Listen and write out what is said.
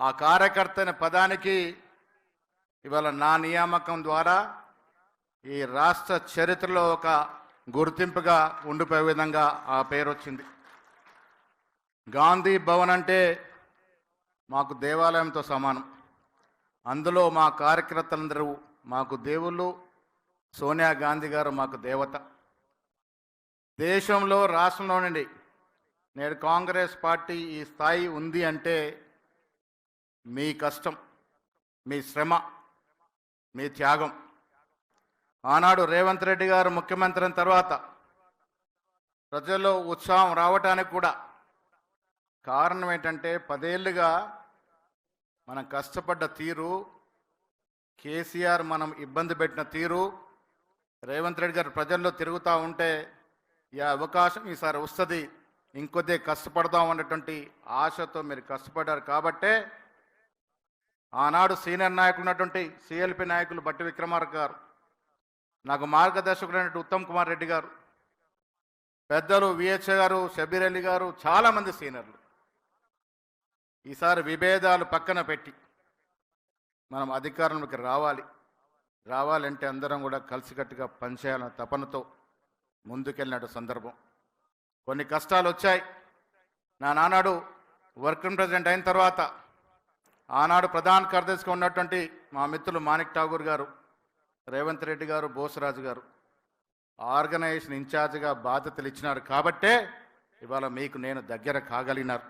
ఆ కార్యకర్త అనే పదానికి ఇవాళ నా నియామకం ద్వారా ఈ రాష్ట్ర చరిత్రలో ఒక గుర్తింపుగా ఉండిపోయే విధంగా ఆ పేరు వచ్చింది. గాంధీ భవన్ అంటే మాకు దేవాలయంతో సమానం. అందులో మా కార్యకర్తలందరూ మాకు దేవుళ్ళు సోనియా గాంధీ గారు మాకు దేవత. దేశంలో రాష్ట్రంలో నుండి నేడు కాంగ్రెస్ పార్టీ ఈ స్థాయి ఉంది అంటే మీ కష్టం మీ శ్రమ మీ త్యాగం. ఆనాడు రేవంత్ రెడ్డి గారు ముఖ్యమంత్రి అయిన తర్వాత ప్రజల్లో ఉత్సాహం రావటానికి కూడా కారణం ఏంటంటే పదేళ్ళుగా మనం కష్టపడ్డ తీరు కేసీఆర్ మనం ఇబ్బంది పెట్టిన తీరు రేవంత్ రెడ్డి గారు ప్రజల్లో తిరుగుతూ ఉంటే ఈ అవకాశం ఈసారి వస్తుంది. ఇంకొద్ది కష్టపడదాం అన్నటువంటి ఆశతో మీరు కష్టపడ్డారు కాబట్టే ఆనాడు సీనియర్ నాయకులు ఉన్నటువంటి సిఎల్పి నాయకులు బట్టి విక్రమార్క గారు నాకు మార్గదర్శకులైనటువంటి ఉత్తమ్ కుమార్ రెడ్డి గారు పెద్దలు విహెచ్ఏ గారు షబీర్ అలీ గారు చాలామంది సీనియర్లు. ఈసారి విభేదాలు పక్కన పెట్టి మనం అధికారంలోకి రావాలి. రావాలంటే అందరం కూడా కలిసికట్టుగా పనిచేయాలన్న తపనతో ముందుకెళ్ళినట్టు సందర్భం. కొన్ని కష్టాలు వచ్చాయి. నా నానాడు వర్కింగ్ ప్రెసిడెంట్ అయిన తర్వాత ఆనాడు ప్రధాన కార్యదర్శిగా ఉన్నటువంటి మా మిత్రులు మాణిక్ ఠాగూర్ గారు రేవంత్ రెడ్డి గారు బోసరాజు గారు ఆర్గనైజేషన్ ఇన్ఛార్జ్గా బాధ్యతలు ఇచ్చినారు కాబట్టే ఇవాళ మీకు నేను దగ్గర కాగలిగినారు.